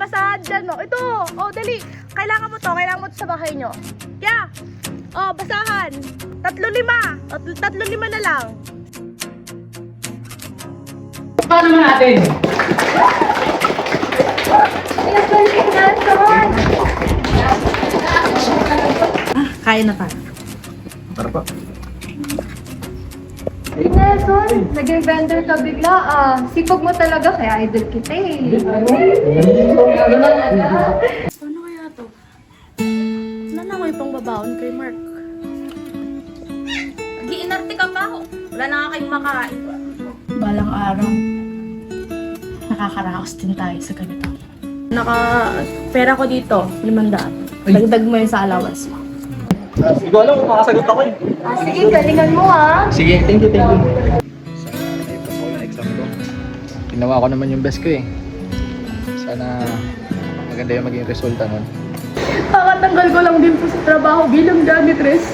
basahan dyan, no? Ito, oh, dali. Kailangan mo to, kailangan mo to sa bahay nyo. Yeah. Oh, basahan. Tatlo lima. Tatlo, tatlo lima na lang. Paano naman natin? Kaya na pa. Tara pa. Nelson, naging vendor ka bigla ah. Sipag mo talaga, kaya idol kita eh. Ano kaya to? Wala na babaon kay Mark. Nag-iinarte ka pa. Wala na nga kayong makain. Balang araw, nakakaraos din tayo sa ganito. Naka, pera ko dito, limandaan. Dagdag mo yun sa allowance mo. Hindi ko alam kung makasagot ako eh. Ah, sige, galingan mo ah. Sige, thank you, thank you. Sana naipasa ko yung exam ko. Ginawa ko naman yung best ko eh. Sana maganda yung maging resulta nun. Kakatanggal ko lang din po sa trabaho bilang janitress.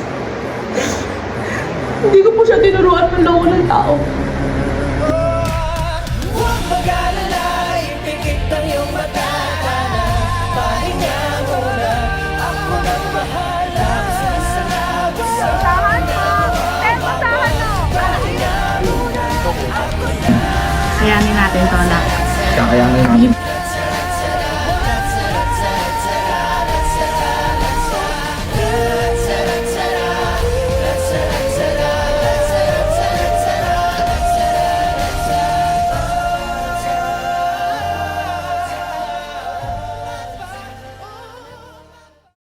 Hindi ko po siya tinuruan ng loko ng tao. Pahinga muna, ako na Kayanin natin to na. Kakayanin natin.